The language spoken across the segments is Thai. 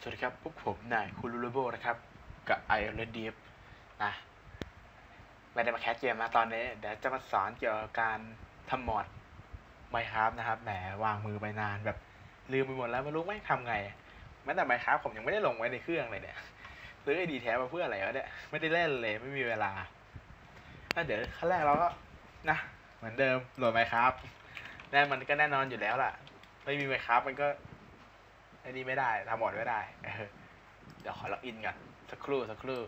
สวัสดีครับ พวกผมนายคูรูโรโบนะครับ กับไอรอนดีฟนะไม่ได้มาแคสเกมนะตอนนี้ เดี๋ยวจะมาสอนเกี่ยวกับการทำมอดไมครับนะครับ แหมวางมือไปนานแบบลืมไปหมดแล้วไม่รู้ไม่ทำไง แม้แต่ไมครับผมยังไม่ได้ลงไว้ในเครื่องเลยเนี่ยซื้อไอดีแท้มาเพื่ออะไรวะเนี่ย ไม่ได้เล่นเลยไม่มีเวลาแล้วเดี๋ยวขั้นแรกเราก็นะ เหมือนเดิมโหลดไมครับแน่มันก็แน่นอนอยู่แล้วล่ะ ไม่มีไมครับมันก็ อ้นี่ไม่ได้ทำหมดไม่ได้ เดี๋ยวขอล็อกอินก่อนสักครู่สักครู่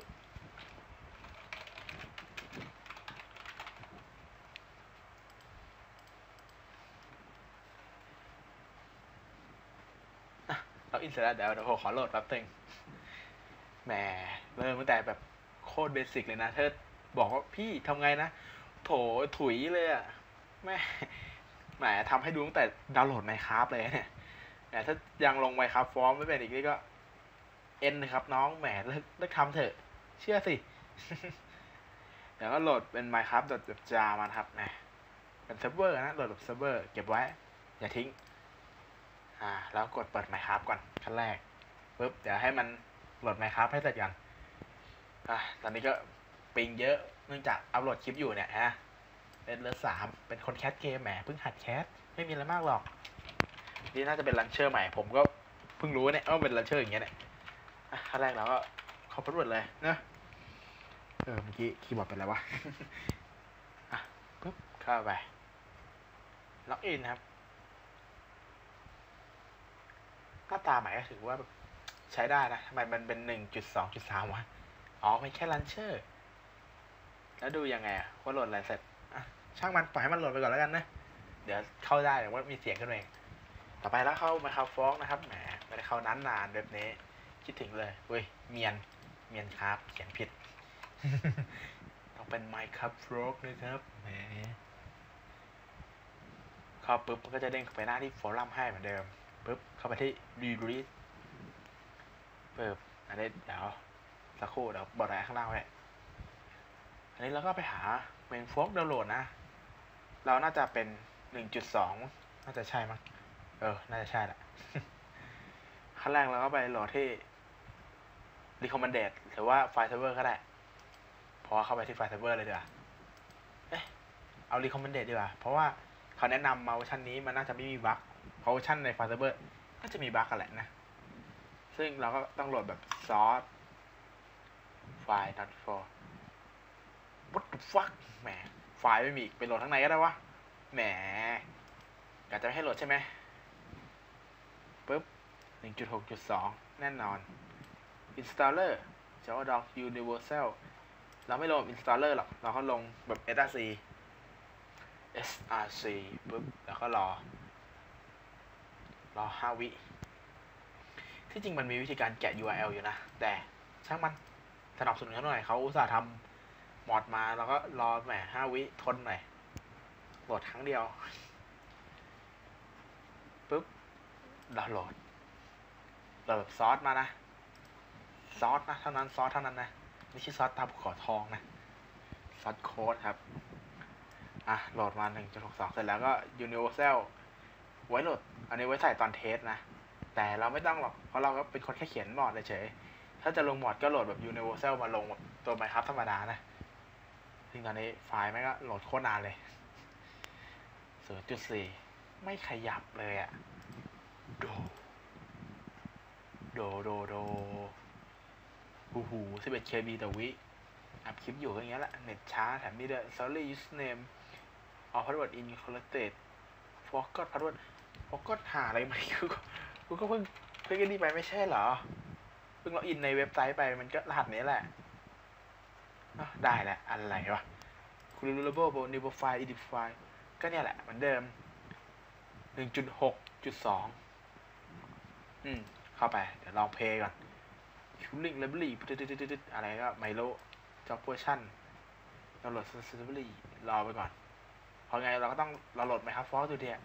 อะล็อกอินเสร็จแล้วเดี๋ยวเดี๋ยวผมขอโหลดแป๊บนึงแหมเริ่มตั้งแต่แบบโคตรเบสิกเลยนะเธอบอกว่าพี่ทำไงนะ โถถุยเลยอะแม่แหมทำให้ดูตั้งแต่ดาวน์โหลดไมครับเลยเนี่ย แต่ถ้ายังลงไปครับฟอร์มไม่เป็นอีกนี่ก็ เอ็นนะครับน้องแหมเลิกเลิกทำเถอะ เชื่อสิเดี๋ยวก็โหลดเป็น Minecraft แบบจามาครับแหมเป็นเซิร์ฟเวอร์นะโหลดแบบเซิร์ฟเวอร์เก็บไว้ อย่าทิ้ง อ่า แล้วกดเปิด Minecraft ก่อนขั้นแรกปุ๊บเดี๋ยวให้มันโหลด Minecraft ให้เสร็จก่อนอะตอนนี้ก็ปิงเยอะเนื่องจากอัพโหลดคลิปอยู่เนี่ยฮะเป็นเลอสามเป็นคนแคสเกมแหมเพิ่งหัดแคสไม่มีอะไรมากหรอก นี่น่าจะเป็นลันเชอร์ใหม่ ผมก็เพิ่งรู้เนี่ยว่าเป็นลันเชอร์อย่างเงี้ยเนี่ยขั้นแรกเราก็เข้าพัดวดเลยนะเออเมื่อกี้คีย์บอร์ดเป็นอะไรวะอะปุ๊บเข้าไปล็อกอินครับหน้าตาใหม่ก็ถือว่าใช้ได้นะทำไมมันเป็นหนึ่งจุดสองจุดสามวะอ๋อเป็นแค่ลันเชอร์ แล้วดูยังไงอะว่าโหลดอะไรเสร็จอะช่างมันปล่อยให้มันโหลดไปก่อนแล้วกันนะ เดี๋ยวเข้าได้เดี๋ยวว่ามีเสียงขึ้นมาเอง ต่อไปแล้วเข้ามาคาฟอกนะครับ แหมไม่ได้เข้านานนานแบบนี้ คิดถึงเลยเว้ย เมียน เมียนครับ เขียนผิด ต้องเป็นไมค์ครับฟรอกนะครับ แหมเข้าปุ๊บมันก็จะเด้งไปหน้าที่ฟอรัมให้เหมือนเดิม ปุ๊บ เข้าไปที่รีรีดปุ๊บอันนี้เดี๋ยวสักครู่เดี๋ยวบอกอะไรข้างล่างไว้อันนี้เราก็ไปหาเมนโฟกดาวน์โหลดนะ เราน่าจะเป็นหนึ่งจุดสองน่าจะใช่มั้ง เออ น่าจะใช่แหละ ขั้นแรกเราก็ไปโหลดที่ recommended หรือว่าไฟล์เซิร์ฟเวอร์ก็ได้ เพราะว่าเข้าไปที่ไฟล์เซิร์ฟเวอร์เลยดีกว่า เอ๊ะ เอา recommended ดีกว่า เพราะว่าเขาแนะนำมาเวอร์ชันนี้มันน่าจะไม่มีบั๊กเพราะเวอร์ชันในไฟล์เซิร์ฟเวอร์น่าจะมีบั๊กกันแหละนะ ซึ่งเราก็ต้องโหลดแบบ source file not for what the fuck แหม ไฟล์ไม่มีไปโหลดข้งในก็ได้วะ แหมกะจะไม่ให้โหลดใช่ไหม ปุ๊บ 1.6.2 แน่นอน installer java doc universal เราไม่ลง installer หรอก เราก็ลงแบบ src src ปุ๊บ แล้วก็รอ รอ 5 วิ ที่จริงมันมีวิธีการแกะ URL อยู่นะ แต่ช่างมันสนับสนุนเขาหน่อยเขาอุตส่าห์ทำมอดมา แล้วก็รอแหม5 วิ ทนหน่อยโหลดครั้งเดียว ปุ๊บ ดาวน์โหลดโหลดแบบซอสมานะ ซอสนะเท่านั้นซอสเท่านั้นนะไม่ใช่ซอสตาภูเขาทองนะ ซอสโค้ดครับ อะโหลดมา 1.62 เสร็จแล้วก็ Universal ไว้โหลด อันนี้ไว้ใส่ตอนเทสนะ แต่เราไม่ต้องหรอก เพราะเราก็เป็นคนแค่เขียนมอดเฉยถ้าจะลงมอดก็โหลดแบบ Universal มาลงแบบตัว Minecraft ธรรมดานะซึ่งตอนนี้ไฟล์แม่งก็โหลดโคตรนานเลย0.4 ไม่ขยับเลยอะ โด โด โด โดหูหู11 KB ต่อวิ อัพคลิปอยู่ก็อย่างเงี้ยแหละ เน็ตช้าแถมมีด้วย sorry username all password incorrected forgot password forgot หาอะไรไหมกูก็กูก็เพิ่งเพิ่งไอ้นี่ไปไม่ใช่เหรอ เพิ่งล็อกอินในเว็บไซต์ไปมันก็รหัสนี้แหละได้แหละ อะไรวะคุณรู้ระบบ new profile edit file ก็เนี่ยแหละ เหมือนเดิม 1.6.2 อืม เข้าไป เดี๋ยวลองเพลย์ก่อน Tuning Library อะไรก็ไม่รู้ Job Version ดาวน์โหลด Library รอไปก่อนพราะไงเราก็ต้องเราโหลดไหมครับฟอสดูเดีย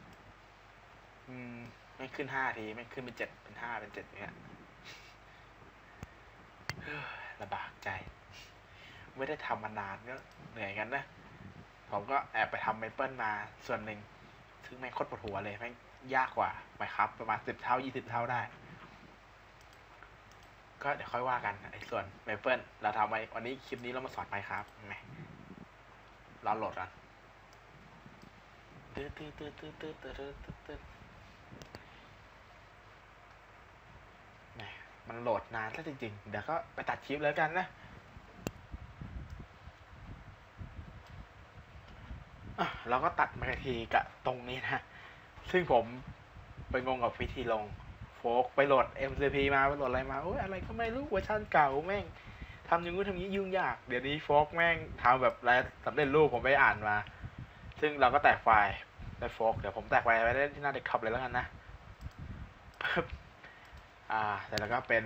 อืม ไม่ขึ้นห้าที ไม่ขึ้นเป็นเจ็ดเป็นห้าเป็นเจ็ดเนี่ยลำบากใจ ไม่ได้ทำมานานก็เหนื่อยกันนะ ผมก็แอบไปทำเมเปิลมาส่วนหนึ่งซึ่งแม่โคตรปวดหัวเลยแม่ง ยากกว่าไปครับ ประมาณสิบเท่ายี่สิบเท่าได้ ก็เดี๋ยวค่อยว่ากันไอ้ส่วนเมเปิลเราทำไว้วันนี้คลิปนี้เรามาสอนไปครับแหมเราโหลดกันตืดตืดตืดตืดตืดตืดตืดตืดแมมันโหลดนานซะจริงๆ เดี๋ยวก็ไปตัดคลิปแล้วกันนะอะเราก็ตัดมาทีกับตรงนี้นะ ซึ่งผมไปงงกับวิธีลง โฟกไปโหลด MCP มาไปโหลดอะไรมาโอ้ยอะไรก็ไม่รู้เวอร์ชันเก่าแม่งทำอย่างงู้นทำงนี้ยุ่งยาก เดี๋ยวนี้โฟกแม่งทำแบบไรสำเร็จรูปผมไปอ่านมา ซึ่งเราก็แตกไฟล์ในโฟกเดี๋ยวผมแตกไฟล์ไว้ที่หน้าเด็กท็อปเลยแล้วกันนะอ่าแต่แล้วก็เป็น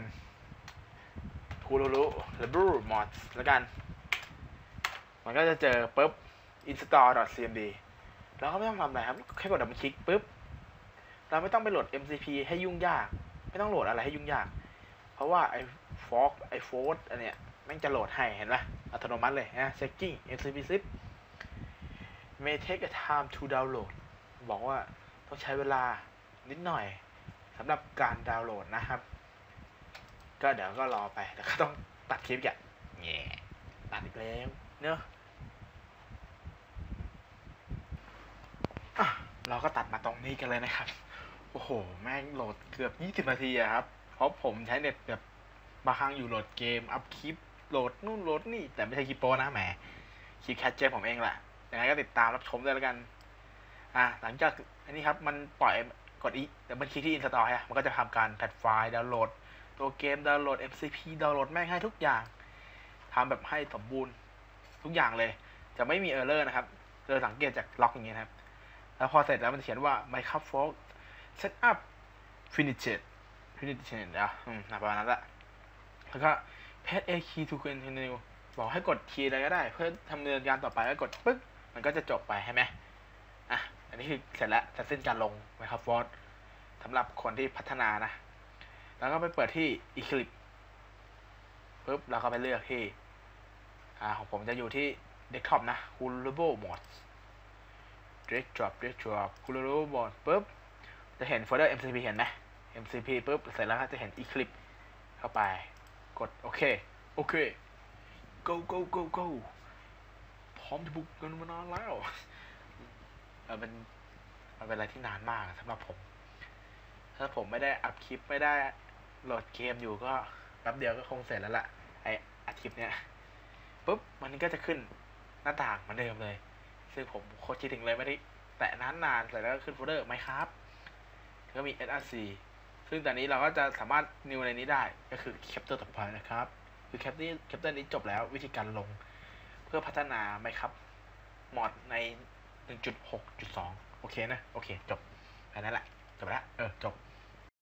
คูรูรุหรือบูมอดแล้วกัน มันก็จะเจอปุ๊บ install.cmd แล้วก็ไม่ต้องทำอะไรครับ แค่กดดับเบิลคลิกปุ๊บ เราไม่ต้องไปโหลด MCP ให้ยุ่งยาก ไม่ต้องโหลดอะไรให้ยุ่งยาก เพราะว่าไอ้ fork ไอ้ fold อันเนี้ยแม่งจะโหลดให้เห็นไหมอัตโนมัติเลยนะ checking MCP zip may take a time to download บอกว่าต้องใช้เวลานิดหน่อยสำหรับการดาวน์โหลดนะครับ ก็เดี๋ยวก็รอไป แล้วก็ต้องตัดคลิปอย่างแง่ตัดอีกแล้วเนอะ อะ เราก็ตัดมาตรงนี้กันเลยนะครับ โอ้โห แม่งโหลดเกือบ 20 นาทีอะครับ เพราะผมใช้เน็ตแบบบางครั้งอยู่โหลดเกม อัพคลิป โหลดนู่นโหลดนี่ แต่ไม่ใช่คลิปโปนะแหม คลิปแคทเจอผมเองแหละยังไงก็ติดตามรับชมด้วยแล้วกัน อะ หลังจากอันนี้ครับ มันปล่อยกดอีแต่มันคลิกที่ install ฮะมันก็จะทำการแพทไฟล์ดาวน์โหลด ตัวเกมดาวน์โหลด MCP ดาวน์โหลดแม่งให้ทุกอย่างทำแบบให้สมบูรณ์ทุกอย่างเลย จะไม่มีเออร์เลอร์นะครับเจอสังเกตจากล็อกอย่างนี้นะครับ แล้วพอเสร็จแล้วมันเขียนว่า Minecraft Folk Setup Finished Finished นะอืมประมาณนั้นแหละแล้วก็ Press A key to continue บอกให้กดคีย์อะไรก็ได้ เพื่อทำเนินการต่อไปก็กดปึ๊กมันก็จะจบไปใช่ไหมอะ อันนี้คือเสร็จแล้วจะสิ้นการลง Minecraft Folk สำหรับคนที่พัฒนานะ แล้วก็ไปเปิดที่ Eclipse ปึ๊บแล้วก็ไปเลือกที่ อ่าของผมจะอยู่ที่ Desktop นะ Coolable Mods drag drop drag drop กูรู้บอดปุ๊บ จะเห็นโฟลเดอร์ MCP เห็นไหม MCP ปุ๊บ เสร็จแล้วก็จะเห็น Eclipse เข้าไป กดโอเค โอเค go go go go พร้อมจะบุกกันมานานแล้วเออมันมันเป็นอะไรที่นานมากสำหรับผม ถ้าผมไม่ได้อัพคลิปไม่ได้โหลดเกมอยู่ก็แป๊บเดียวก็คงเสร็จแล้วล่ะ ไออัดคลิปเนี้ยปุ๊บ มันก็จะขึ้นหน้าต่างเหมือนเดิมเลย ซึ่งผมโคตรคิดถึงเลยไม่ได้แตะนานนานเสร็จแล้วก็ขึ้นโฟลเดอร์ไหมครับก็มี src ซึ่งตอนนี้เราก็จะสามารถนิวในนี้ได้ก็คือแคปเตอร์ต่อไปนะครับ คือแคปนี้แคปเตอร์นี้จบแล้ววิธีการลงเพื่อพัฒนาไหมครับมอดใน 1.6.2 โอเคนะ โอเค จบแค่นั้นแหละ จบแล้วเออ จบ